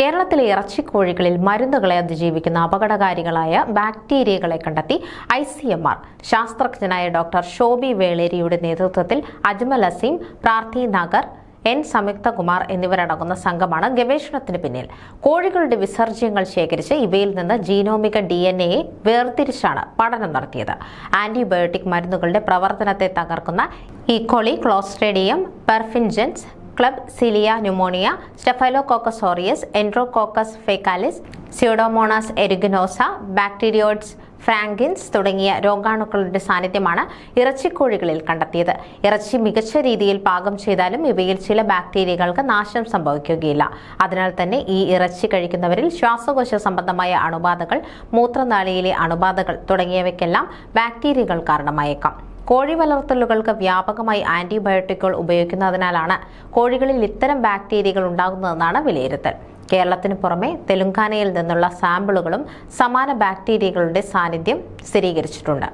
കേരളത്തിലെ ഇറച്ചിക്കോഴികളിൽ മരുന്നുകളെ അതിജീവിക്കുന്ന അപകടകാരികളായ ബാക്ടീരിയകളെ കണ്ടെത്തി ഐ സി എം ആർ. ശാസ്ത്രജ്ഞനായ ഡോക്ടർ ഷോബി വേളേരിയുടെ നേതൃത്വത്തിൽ അജ്മൽ അസീം പ്രാർത്ഥി നഗർ എൻ സംയുക്തകുമാർ എന്നിവരടങ്ങുന്ന സംഘമാണ് ഗവേഷണത്തിന് പിന്നിൽ. കോഴികളുടെ വിസർജ്യങ്ങൾ ശേഖരിച്ച് ഇവയിൽ നിന്ന് ജീനോമിക ഡി എൻ എയെ വേർതിരിച്ചാണ് പഠനം നടത്തിയത്. ആന്റിബയോട്ടിക് മരുന്നുകളുടെ പ്രവർത്തനത്തെ തകർക്കുന്ന E coli clostridium perfringens klebsiella pneumoniae staphylococcus aureus enterococcus faecalis pseudomonas aeruginosa bacteroides fragilis തുടങ്ങിയ രോഗാണുക്കളുടെ സാന്നിധ്യമാണ് ഇറച്ചിക്കോഴികളിൽ കണ്ടെത്തിയത്. ഇറച്ചി മികച്ച രീതിയിൽ പാകം ചെയ്താലും ഇവയിൽ ചില ബാക്ടീരിയകൾക്ക് നാശം സംഭവിക്കുകയില്ല. അതിനാൽ തന്നെ ഈ ഇറച്ചി കഴിക്കുന്നവരിൽ ശ്വാസകോശ സംബന്ധമായ അണുബാധകൾ മൂത്രനാളിയിലെ അണുബാധകൾ തുടങ്ങിയവയ്ക്കെല്ലാം ബാക്ടീരിയകൾ കാരണമായേക്കാം. കോഴി വളർത്തലുകൾക്ക് വ്യാപകമായി ആന്റിബയോട്ടിക്കുകൾ ഉപയോഗിക്കുന്നതിനാലാണ് കോഴികളിൽ ഇത്തരം ബാക്ടീരിയകൾ ഉണ്ടാകുന്നതെന്നാണ് വിലയിരുത്തൽ. കേരളത്തിന് പുറമെ തെലുങ്കാനയിൽ നിന്നുള്ള സാമ്പിളുകളും സമാന ബാക്ടീരിയകളുടെ സാന്നിധ്യം സ്ഥിരീകരിച്ചിട്ടുണ്ട്.